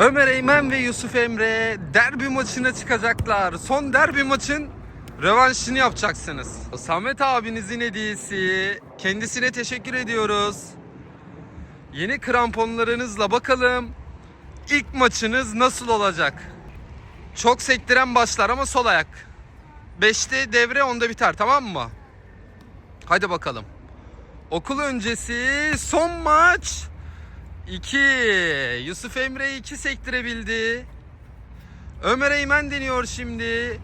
Ömer Eymen ve Yusuf Emre derbi maçına çıkacaklar. Son derbi maçın rövanşını yapacaksınız. Samet abinizin hediyesi. Kendisine teşekkür ediyoruz. Yeni kramponlarınızla bakalım ilk maçınız nasıl olacak? Çok sektiren başlar ama sol ayak. 5'te devre onda biter tamam mı? Hadi bakalım. Okul öncesi son maç 2. Yusuf Emre 2 sektirebildi. Ömer Eymen deniyor şimdi.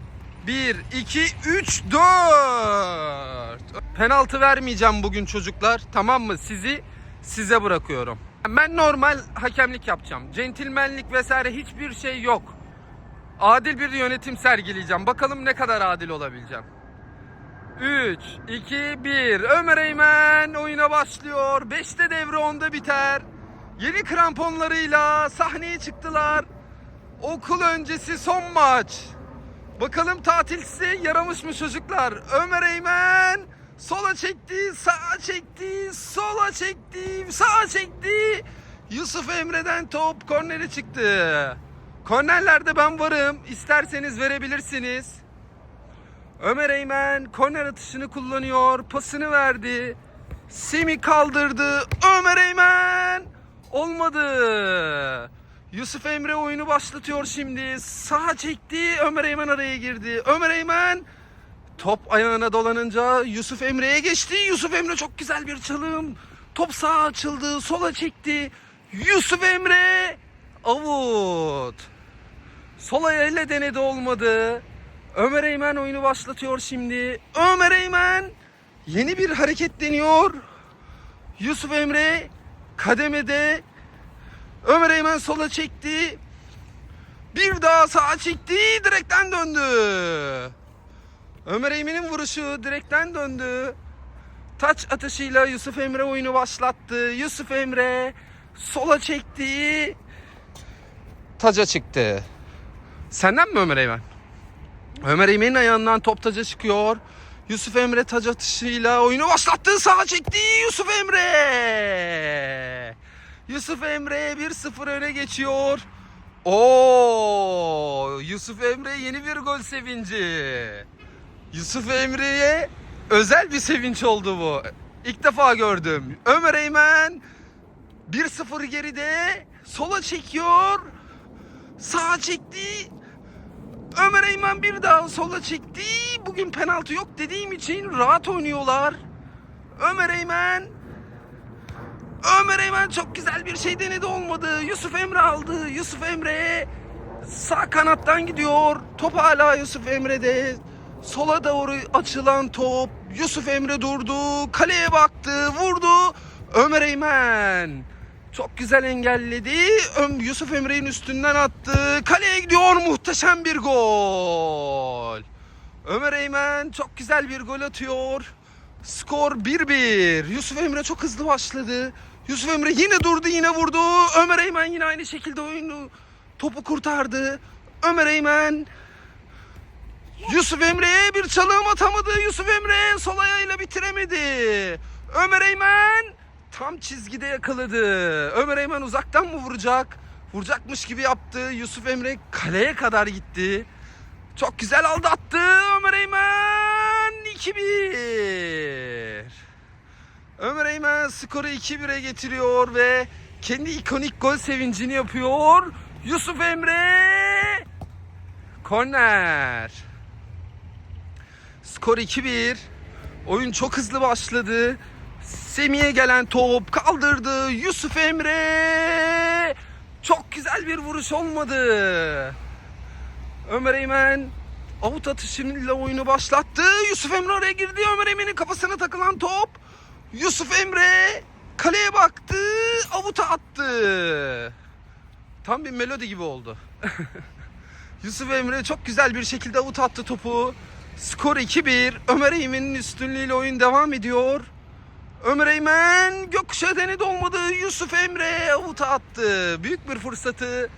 1, 2, 3, 4. Penaltı vermeyeceğim bugün çocuklar. Tamam mı? Sizi size bırakıyorum. Ben normal hakemlik yapacağım. Centilmenlik vesaire hiçbir şey yok. Adil bir yönetim sergileyeceğim. Bakalım ne kadar adil olabileceğim. 3, 2, 1. Ömer Eymen oyuna başlıyor. 5'te devre 10'da biter. Yeni kramponlarıyla sahneye çıktılar. Okul öncesi son maç. Bakalım tatil yaramış mı çocuklar? Ömer Eymen sola çekti, sağa çekti, sola çekti, sağa çekti. Yusuf Emre'den top kornere çıktı. Kornerlerde ben varım. İsterseniz verebilirsiniz. Ömer Eymen korner atışını kullanıyor. Pasını verdi. Semi kaldırdı. Olmadı. Yusuf Emre oyunu başlatıyor şimdi. Sağa çekti. Ömer Eymen araya girdi. Ömer Eymen top ayağına dolanınca Yusuf Emre'ye geçti. Yusuf Emre çok güzel bir çalım. Top sağa açıldı. Sola çekti. Yusuf Emre avut. Sol ayağıyla denedi olmadı. Ömer Eymen oyunu başlatıyor şimdi. Ömer Eymen yeni bir hareket deniyor. Yusuf Emre kademede. Ömer Eymen sola çekti. Bir daha sağa çekti. Direkten döndü. Ömer Eymen'in vuruşu direkten döndü. Taç atışıyla Yusuf Emre oyunu başlattı. Yusuf Emre sola çekti. Taca çıktı. Senden mi Ömer Eymen? Ömer Eymen'in ayağından top taca çıkıyor. Yusuf Emre taç atışıyla oyunu başlattı. Sağa çekti Yusuf Emre. Yusuf Emre 1-0 öne geçiyor. Oo! Yusuf Emre yeni bir gol sevinci. Yusuf Emre'ye özel bir sevinç oldu bu. İlk defa gördüm. Ömer Eymen 1-0 geride sola çekiyor. Sağa çekti. Ömer Eymen bir daha sola çekti. Bugün penaltı yok dediğim için rahat oynuyorlar. Ömer Eymen Ömer Eymen çok güzel bir şey denedi olmadı. Yusuf Emre aldı. Yusuf Emre sağ kanattan gidiyor. Top hala Yusuf Emre'de. Sola doğru açılan top. Yusuf Emre durdu. Kaleye baktı. Vurdu. Ömer Eymen çok güzel engelledi. Yusuf Emre'nin üstünden attı. Kaleye gidiyor. Muhteşem bir gol. Ömer Eymen çok güzel bir gol atıyor. Skor 1-1. Yusuf Emre çok hızlı başladı. Yusuf Emre yine durdu yine vurdu. Ömer Eymen yine aynı şekilde oyunu topu kurtardı. Ömer Eymen Yusuf Emre'ye bir çalım atamadı. Yusuf Emre sol ayağıyla bitiremedi. Ömer Eymen tam çizgide yakaladı. Ömer Eymen uzaktan mı vuracak? Vuracakmış gibi yaptı. Yusuf Emre kaleye kadar gitti. Çok güzel aldı attı. Ömer Eymen 2-1. Ömer Eymen skoru 2-1'e getiriyor ve kendi ikonik gol sevincini yapıyor. Yusuf Emre korner. Skor 2-1. Oyun çok hızlı başladı. Semih'e gelen top kaldırdı. Yusuf Emre çok güzel bir vuruş olmadı. Ömer Eymen avut atışıyla oyunu başlattı. Yusuf Emre oraya girdi. Ömer Eymen'in kafasına takılan top. Yusuf Emre kaleye baktı. Avuta attı. Tam bir melodi gibi oldu. Yusuf Emre çok güzel bir şekilde avut attı topu. Skor 2-1. Ömer Eymen'in üstünlüğüyle oyun devam ediyor. Ömer Eymen gökkuşağı denedi olmadı. Yusuf Emre avuta attı. Büyük bir fırsatı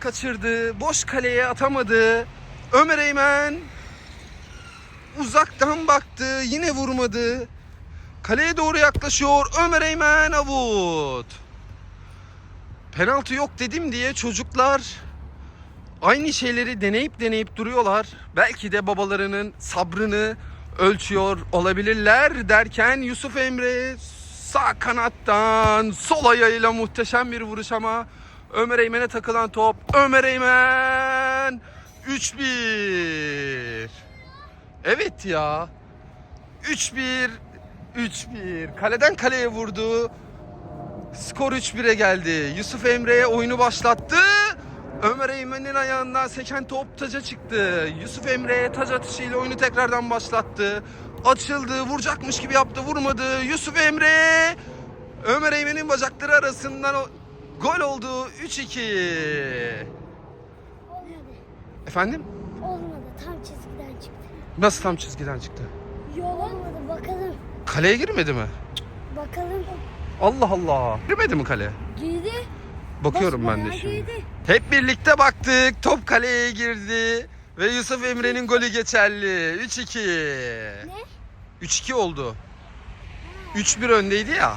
kaçırdı. Boş kaleye atamadı. Ömer Eymen uzaktan baktı. Yine vurmadı. Kaleye doğru yaklaşıyor. Ömer Eymen avut. penaltı yok dedim diye çocuklar aynı şeyleri deneyip deneyip duruyorlar. Belki de babalarının sabrını ölçüyor olabilirler derken Yusuf Emre sağ kanattan sol ayağıyla muhteşem bir vuruş ama Ömer Eymen'e takılan top. Ömer Eymen 3-1. Evet ya. 3-1 3-1. Kaleden kaleye vurdu. Skor 3-1'e geldi. Yusuf Emre'ye oyunu başlattı. Ömer Eymen'in ayağından seken top taca çıktı. Yusuf Emre taç atışıyla oyunu tekrardan başlattı. Açıldı, vuracakmış gibi yaptı, vurmadı. Yusuf Emre Ömer Eymen'in bacakları arasından o gol oldu. 3-2. Olmadı. Efendim? Olmadı. Tam çizgiden çıktı. Nasıl tam çizgiden çıktı? Yol olmadı. Bakalım. Kaleye girmedi mi? Bakalım. Allah Allah. Girmedi mi kale? Girdi. Bakıyorum ben de şimdi. girdi. Hep birlikte baktık. Top kaleye girdi. Ve Yusuf Emre'nin golü geçerli. 3-2. Ne? 3-2 oldu. 3-1 öndeydi ya.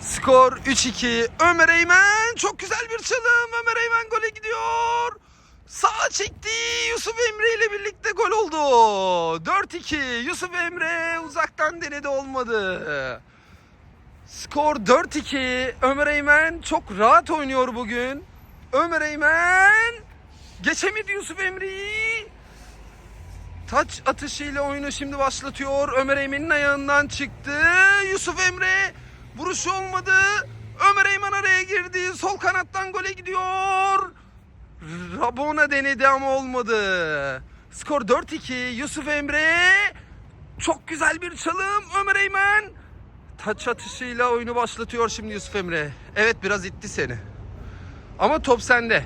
Skor 3-2. Ömer Eymen çok güzel bir çalım. Ömer Eymen gole gidiyor. Sağa çekti. Yusuf Emre ile birlikte gol oldu. 4-2. Yusuf Emre uzaktan denedi olmadı. Skor 4-2. Ömer Eymen çok rahat oynuyor bugün. Ömer Eymen geçemedi Yusuf Emre'yi. Taç atışıyla oyunu şimdi başlatıyor. Ömer Eymen'in ayağından çıktı. Yusuf Emre vuruşu olmadı. Ömer Eymen araya girdi. Sol kanattan gole gidiyor. Rabona denedi ama olmadı. Skor 4-2. Yusuf Emre çok güzel bir çalım. Ömer Eymen taç atışıyla oyunu başlatıyor şimdi Yusuf Emre. Evet biraz itti seni. Ama top sende.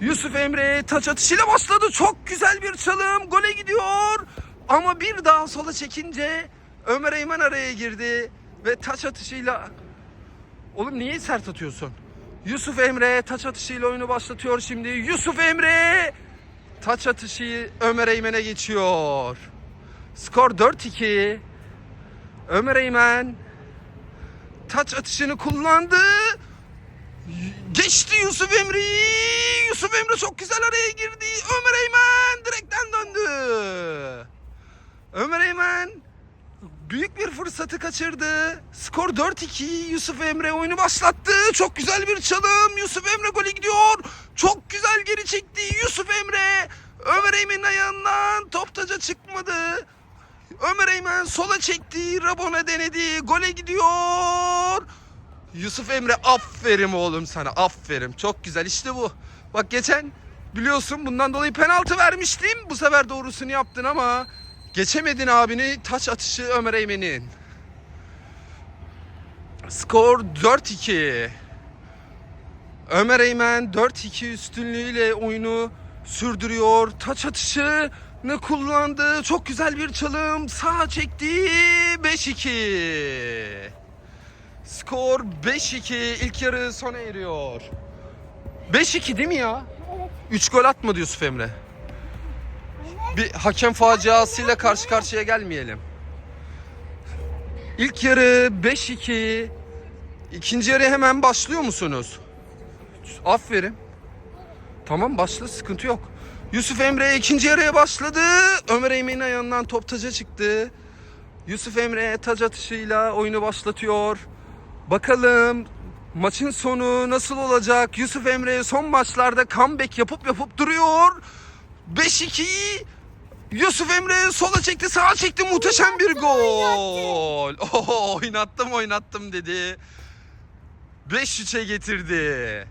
Yusuf Emre taç atışıyla başladı. Çok güzel bir çalım. Gole gidiyor. Ama bir daha sola çekince Ömer Eymen araya girdi. Ve taç atışıyla... Oğlum niye sert atıyorsun? Yusuf Emre taç atışıyla oyunu başlatıyor şimdi. Yusuf Emre taç atışı Ömer Eymen'e geçiyor. Skor 4-2. Ömer Eymen taç atışını kullandı. Geçti Yusuf Emre'yi. Yusuf Emre çok güzel araya girdi. Ömer Eymen direkten döndü. Ömer Eymen büyük bir fırsatı kaçırdı. Skor 4-2. Yusuf Emre oyunu başlattı. Çok güzel bir çalım. Yusuf Emre golü gidiyor. Çok güzel geri çekti. Yusuf Emre Ömer Eymen'in ayağından top taca çıkmadı. Ömer Eymen sola çekti. Rabona denedi. Gole gidiyor. Yusuf Emre aferin oğlum sana aferin çok güzel işte bu. Bak geçen biliyorsun bundan dolayı penaltı vermiştim. Bu sefer doğrusunu yaptın ama geçemedin abini taç atışı Ömer Eymen'in. Skor 4-2. Ömer Eymen 4-2 üstünlüğüyle oyunu sürdürüyor. Taç atışını kullandı. Çok güzel bir çalım. Sağa çekti. 5-2. Skor 5-2. İlk yarı sona eriyor. 5-2 değil mi ya? Evet. 3 gol atmadı Yusuf Emre. Bir hakem faciasıyla karşı karşıya gelmeyelim. İlk yarı 5-2. İkinci yarı hemen başlıyor musunuz? Aferin. Tamam başla sıkıntı yok. Yusuf Emre ikinci yarıya başladı. Ömer Eymen'in ayağından top taca çıktı. Yusuf Emre taç atışıyla oyunu başlatıyor. Bakalım maçın sonu nasıl olacak? Yusuf Emre son maçlarda comeback yapıp yapıp duruyor. 5-2 Yusuf Emre sola çekti sağa çekti muhteşem bir gol. Oho, oynattım oynattım dedi. 5-3'e getirdi.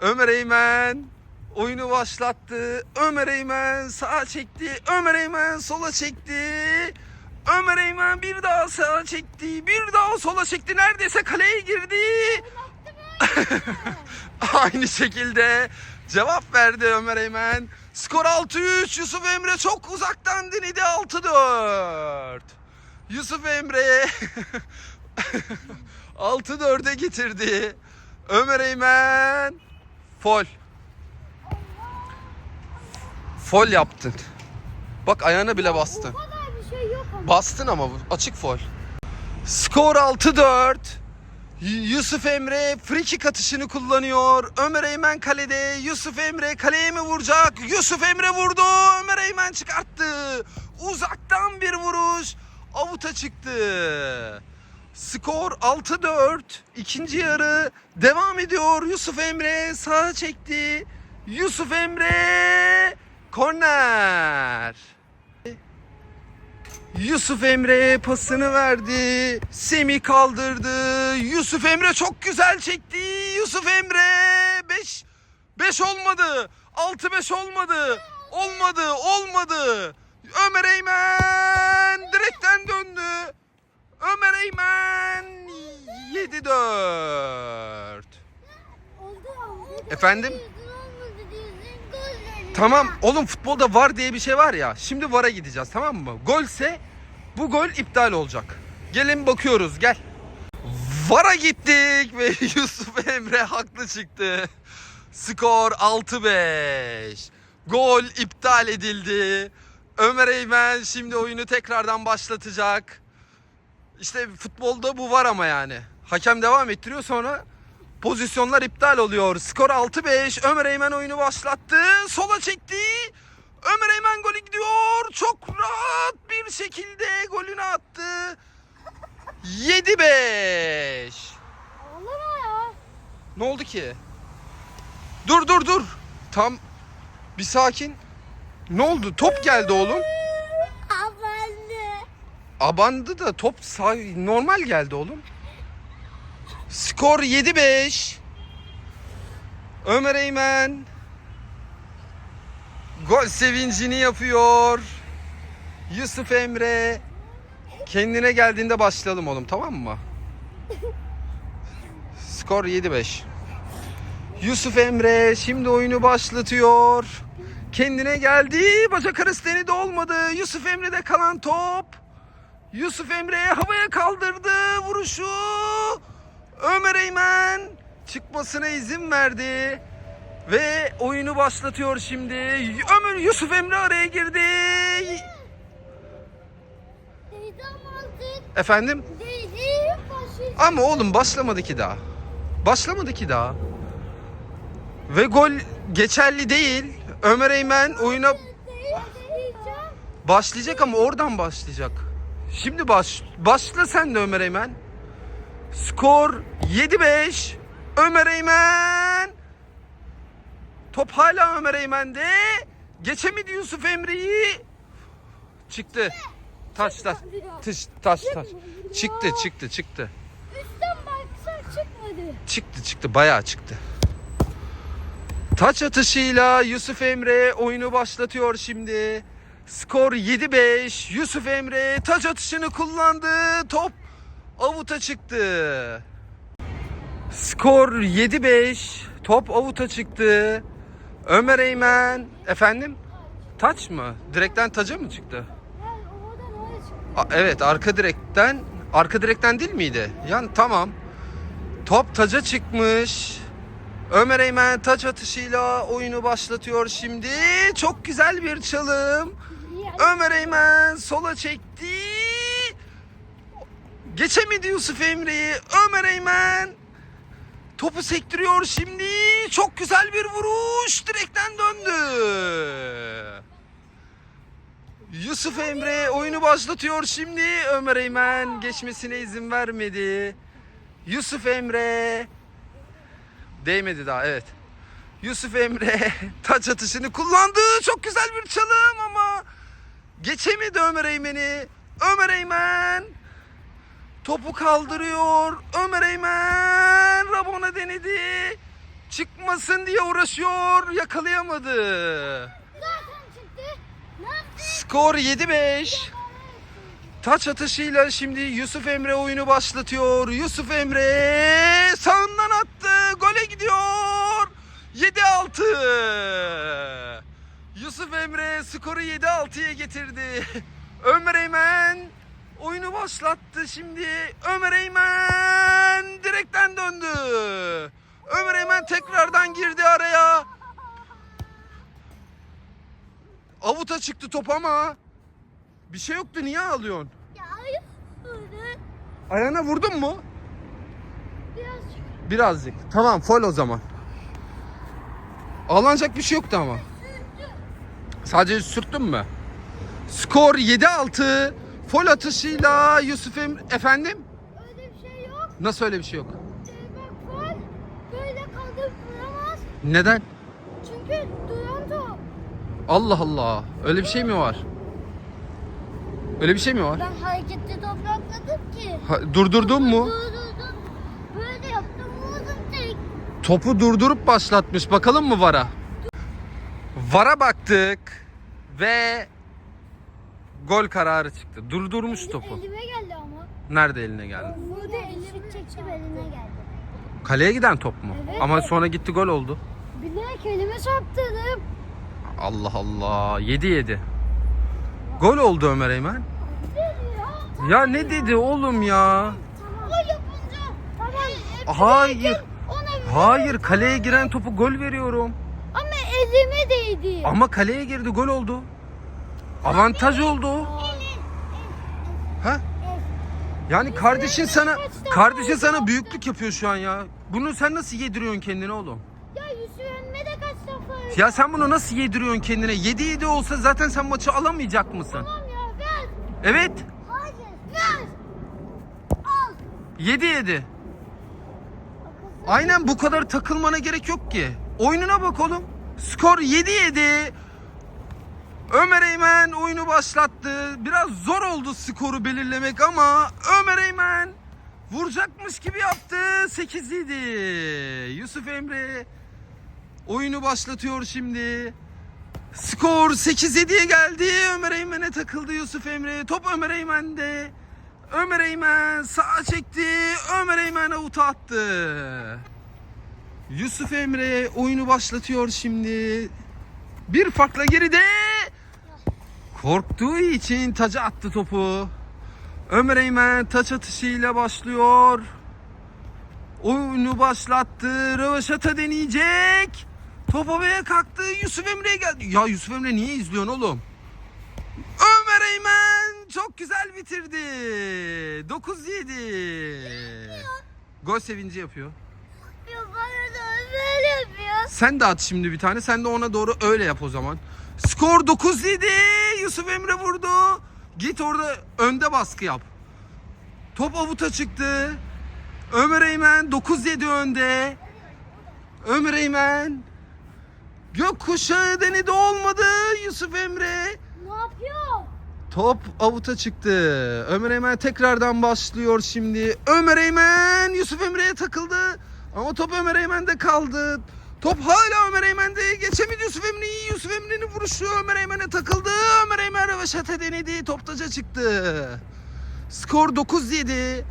Ömer Eymen oyunu başlattı. Ömer Eymen sağa çekti. Ömer Eymen sola çekti. Ömer Eymen bir daha sağa çekti. Bir daha sola çekti. Neredeyse kaleye girdi. Aynı şekilde cevap verdi Ömer Eymen. Skor 6-3. Yusuf Emre çok uzaktan denedi 6-4. Yusuf Emre 6-4'e getirdi. Ömer Eymen fol. Fol yaptın. Bak ayağına bile bastın. O kadar bir şey yok ama. Bastın ama bu açık fol. Skor 6-4. Y- Yusuf Emre free kick atışını kullanıyor. Ömer Eymen kalede. Yusuf Emre kaleye mi vuracak? Yusuf Emre vurdu. Ömer Eymen çıkarttı. Uzaktan bir vuruş. Avuta çıktı. Skor 6-4. İkinci yarı devam ediyor. Yusuf Emre sağa çekti. Yusuf Emre korner. Yusuf Emre pasını verdi. Semih kaldırdı. Yusuf Emre çok güzel çekti. Yusuf Emre 5 5 olmadı. 6 5 olmadı. Olmadı, olmadı. Ömer Eymen direkten döndü. Ömer Eymen 7 4. Oldu ama. Efendim? Tamam oğlum futbolda var diye bir şey var ya. Şimdi VAR'a gideceğiz tamam mı? Golse bu gol iptal olacak. Gelin bakıyoruz gel. VAR'a gittik ve Yusuf Emre haklı çıktı. Skor 6-5. Gol iptal edildi. Ömer Eymen şimdi oyunu tekrardan başlatacak. İşte futbolda bu var ama yani. Hakem devam ettiriyor sonra pozisyonlar iptal oluyor. Skor 6-5. Ömer Eymen oyunu başlattı. Sola çekti. Ömer Eymen golü gidiyor. Çok rahat bir şekilde golünü attı. 7-5. Ağlama ya. Ne oldu ki? Dur dur dur. Tam bir sakin. Ne oldu? Top geldi oğlum. Abandı. Abandı da top sağ, normal geldi oğlum. Skor 7-5. Ömer Eymen gol sevincini yapıyor. Yusuf Emre kendine geldiğinde başlayalım oğlum tamam mı? Skor 7-5. Yusuf Emre şimdi oyunu başlatıyor. Kendine geldi. Bacak arası denedi olmadı. Yusuf Emre'de kalan top. Yusuf Emre havaya kaldırdı vuruşu. Ömer Eymen çıkmasına izin verdi. Ve oyunu başlatıyor şimdi. Ömer Yusuf Emre araya girdi. Efendim? Ama oğlum başlamadı ki daha. Başlamadı ki daha. Ve gol geçerli değil. Ömer Eymen oyuna başlayacak ama oradan başlayacak. Şimdi baş başla sen de Ömer Eymen. Skor 7-5. Ömer Eymen. Top hala Ömer Eymen'de. Geçemedi Yusuf Emre'yi. Çıktı. Taş taş. Taş taş taş. Çıktı çıktı çıktı. Üstten baksan çıkmadı. Çıktı çıktı bayağı çıktı. Taç atışıyla Yusuf Emre oyunu başlatıyor şimdi. Skor 7-5. Yusuf Emre taç atışını kullandı. Top avuta çıktı. Skor 7-5. Top avuta çıktı. Ömer Eymen. Efendim? Taç mı? Direkten taca mı çıktı? A- evet arka direkten. Arka direkten değil miydi? Yani tamam. Top taca çıkmış. Ömer Eymen taç atışıyla oyunu başlatıyor şimdi. Çok güzel bir çalım. Ömer Eymen sola çekti. Geçemedi Yusuf Emre'yi. Ömer Eymen topu sektiriyor şimdi. Çok güzel bir vuruş. Direkten döndü. Yusuf Emre oyunu başlatıyor şimdi. Ömer Eymen geçmesine izin vermedi. Yusuf Emre değmedi daha evet. Yusuf Emre taç atışını kullandı. Çok güzel bir çalım ama geçemedi Ömer Eymen'i. Ömer Eymen topu kaldırıyor. Ömer Eymen Rabona denedi. Çıkmasın diye uğraşıyor. Yakalayamadı. Zaten çıktı. Ne yaptı? Skor 7-5. Taç atışıyla şimdi Yusuf Emre oyunu başlatıyor. Yusuf Emre sağından attı. Gole gidiyor. 7-6. Yusuf Emre skoru 7-6'ya getirdi. Ömer Eymen oyunu başlattı şimdi. Ömer Eymen direkten döndü. Ömer Eymen tekrardan girdi araya. Avuta çıktı top ama bir şey yoktu niye ağlıyorsun? Ayağına vurdun mu? Ya Birazcık. Tamam fol o zaman. Ağlanacak bir şey yoktu ama. Sadece sürttün mü? Skor 7-6. Fol atışıyla Yusuf Emre... Efendim? Öyle bir şey yok. Nasıl öyle bir şey yok? Ee, bak var. Böyle duramaz. Neden? Çünkü duran top. Allah Allah. Öyle bir şey mi var? Öyle bir şey mi var? Ben hareketli toprakladım ki. Ha, durdurdun mu? Durdurdum. Böyle yaptım vurdum tek. Topu durdurup başlatmış. Bakalım mı VAR'a? VAR'a baktık ve gol kararı çıktı. Durdurmuş topu. Elime geldi ama. Nerede eline geldi? Burada elimi çektim elime geldi. Kaleye giden top mu? Evet. Ama sonra gitti gol oldu. Bilerek elime çarptırdım. Allah Allah. 7-7. Gol oldu Ömer Eymen. Ya ne dedi oğlum ya? Tamam. Gol yapınca. Tamam. Hayır. Hayır kaleye giren topu gol veriyorum. Ama elime değdi. Ama kaleye girdi gol oldu. Avantaj oldu. Ha? Yani kardeşin sana kardeşin sana büyüklük yapıyor şu an ya. Bunu sen nasıl yediriyorsun kendine oğlum? Ya Yusuf önüme de kaç defa Ya sen bunu nasıl yediriyorsun kendine? 7-7 olsa zaten sen maçı alamayacak mısın? Tamam ya ver. Evet. Hayır ver. Al. 7-7. Aynen bu kadar takılmana gerek yok ki. Oyununa bak oğlum. Skor 7-7. Ömer Eymen oyunu başlattı. Biraz zor oldu skoru belirlemek ama Ömer Eymen vuracakmış gibi yaptı. 8-7. Yusuf Emre oyunu başlatıyor şimdi. Skor 8-7'ye geldi. Ömer Eymen'e takıldı Yusuf Emre. Top Ömer Eymen'de. Ömer Eymen sağa çekti. Ömer Eymen avuta attı. Yusuf Emre oyunu başlatıyor şimdi. Bir farkla geride. Korktuğu için taca attı topu. Ömer Eymen taç atışıyla başlıyor. Oyunu başlattı. Röveşata deneyecek. Top havaya kalktı. Yusuf Emre'ye geldi. Ya Yusuf Emre niye izliyorsun oğlum? Ömer Eymen çok güzel bitirdi. 9-7. Gol sevinci yapıyor. Ya bana da böyle yapıyor. Sen de at şimdi bir tane. Sen de ona doğru öyle yap o zaman. Skor 9-7. Yusuf Emre vurdu. Git orada önde baskı yap. Top avuta çıktı. Ömer Eymen 9-7 önde. Ömer Eymen. Gökkuşağı denedi olmadı. Yusuf Emre. Ne yapıyor? Top avuta çıktı. Ömer Eymen tekrardan başlıyor şimdi. Ömer Eymen Yusuf Emre'ye takıldı. Ama top Ömer Eymen'de kaldı. Top hala Ömer Eymen'de. Geçemedi Yusuf Emre'yi. Yusuf Emre'nin vuruşu Ömer Eymen'e takıldı. Ömer Eymen röveşata denedi. Top taca çıktı. Skor 9-7.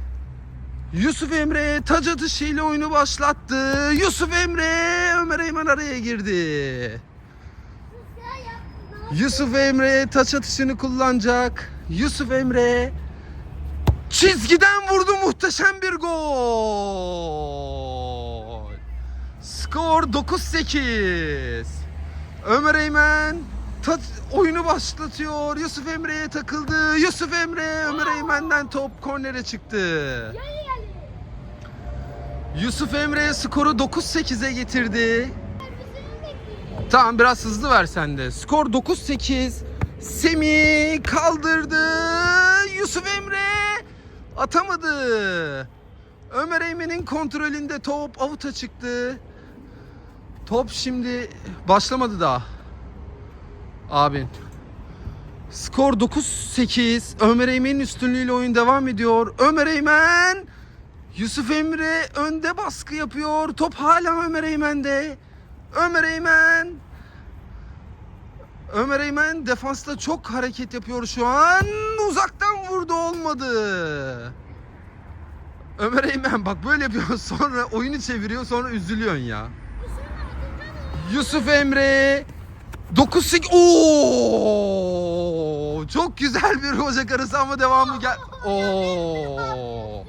Yusuf Emre taç atışıyla oyunu başlattı. Yusuf Emre Ömer Eymen araya girdi. Yusuf Emre taç atışını kullanacak. Yusuf Emre çizgiden vurdu muhteşem bir gol. Skor 9-8. Ömer Eymen taç, oyunu başlatıyor. Yusuf Emre'ye takıldı. Yusuf Emre Ömer Eymen'den top kornere çıktı. Yusuf Emre skoru 9-8'e getirdi. Tamam biraz hızlı ver sen de. Skor 9-8. Semih kaldırdı. Yusuf Emre atamadı. Ömer Eymen'in kontrolünde top avuta çıktı. Top şimdi başlamadı daha. Abin. Skor 9-8. Ömer Eymen'in üstünlüğüyle oyun devam ediyor. Ömer Eymen Yusuf Emre önde baskı yapıyor. Top hala Ömer Eymen'de. Ömer Eymen. Ömer Eymen defansta çok hareket yapıyor şu an. Uzaktan vurdu olmadı. Ömer Eymen bak böyle yapıyor sonra oyunu çeviriyor sonra üzülüyorsun ya. Yusuf Emre 9 8 Oo! Çok güzel bir hoca karısı ama devamı gel. Oo!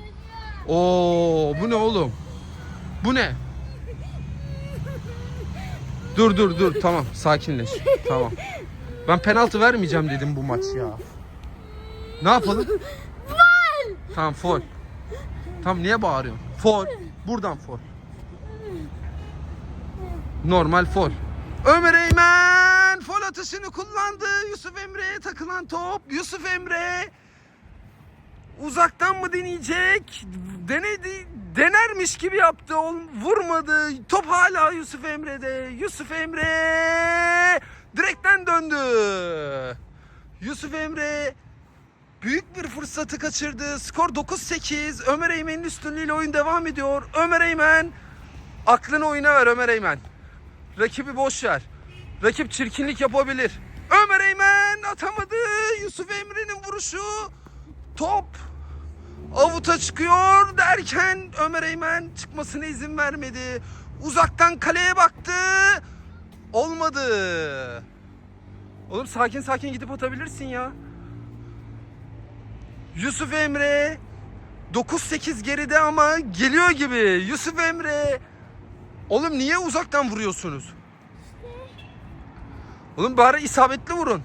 Oo, bu ne oğlum? Bu ne? Dur dur dur tamam sakinleş. Tamam. Ben penaltı vermeyeceğim dedim bu maç ya. Ne yapalım? Tamam fol. Tamam niye bağırıyorsun? Fol. Buradan fol. Normal fol. Ömer Eymen fol atışını kullandı. Yusuf Emre'ye takılan top. Yusuf Emre uzaktan mı deneyecek? Denedi, denermiş gibi yaptı. Vurmadı. Top hala Yusuf Emre'de. Yusuf Emre direkten döndü. Yusuf Emre büyük bir fırsatı kaçırdı. Skor 9-8. Ömer Eymen'in üstünlüğüyle oyun devam ediyor. Ömer Eymen aklını oyuna ver Ömer Eymen. Rakibi boş ver. Rakip çirkinlik yapabilir. Ömer Eymen atamadı. Yusuf Emre'nin vuruşu. Top avuta çıkıyor derken Ömer Eymen çıkmasına izin vermedi. Uzaktan kaleye baktı. Olmadı. Oğlum sakin sakin gidip atabilirsin ya. Yusuf Emre 9-8 geride ama geliyor gibi. Yusuf Emre Oğlum niye uzaktan vuruyorsunuz? Oğlum bari isabetli vurun.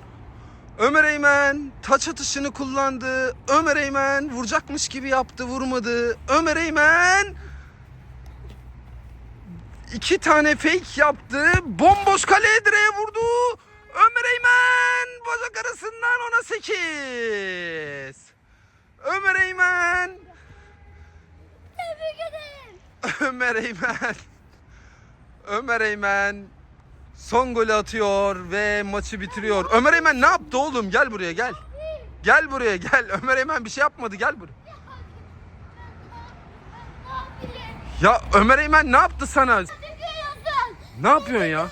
Ömer Eymen taç atışını kullandı. Ömer Eymen vuracakmış gibi yaptı vurmadı. Ömer Eymen iki tane fake yaptı. Bomboş kaleye direğe vurdu. Ömer Eymen bacak arasından ona 8. Ömer Eymen Tebrik ederim. Ömer Eymen. Ömer Eymen son golü atıyor ve maçı bitiriyor. Ömer Eymen ne yaptı oğlum? Gel buraya gel. Gel buraya gel. Ömer Eymen bir şey yapmadı. Gel buraya. Ya Ömer Eymen ne yaptı sana? Ne yapıyorsun ya?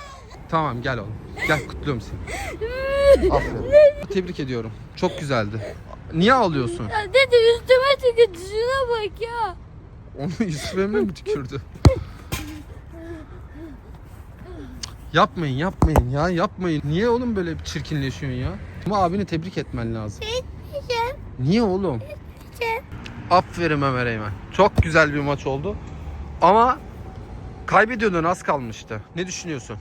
Tamam gel oğlum. Gel kutluyorum seni. Aferin. Tebrik ediyorum. Çok güzeldi. Niye ağlıyorsun? Ya dede üstüme tükürdü şuna bak ya. Onu Emre mi tükürdü? Yapmayın yapmayın ya yapmayın. Niye oğlum böyle çirkinleşiyorsun ya? Ama abini tebrik etmen lazım. Etmeyeceğim. Niye oğlum? Etmeyeceğim. Aferin Ömer Eymen. Çok güzel bir maç oldu. Ama kaybediyordun az kalmıştı. Ne düşünüyorsun?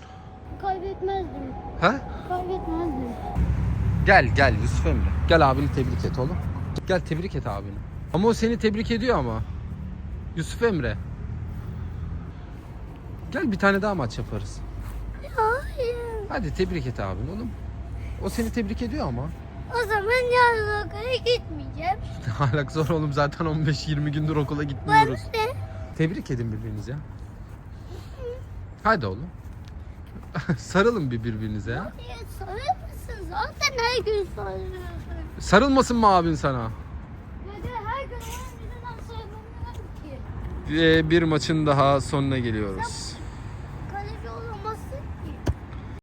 Kaybetmezdim. Ha? Kaybetmezdim. Gel gel Yusuf Emre. Gel abini tebrik et oğlum. Gel tebrik et abini. Ama o seni tebrik ediyor ama. Yusuf Emre. Gel bir tane daha maç yaparız. Hayır. Hadi tebrik et abini oğlum. O seni tebrik ediyor ama. O zaman yarın okula gitmeyeceğim. Hala zor oğlum zaten 15-20 gündür okula gitmiyoruz. ne? Tebrik edin birbirinize. Hadi oğlum. Sarılın bir birbirinize ya. Ya sorar mısın? Zaten her gün soruyorsun. Sarılmasın mı abin sana? Her gün neden ki? Ve bir maçın daha sonuna geliyoruz.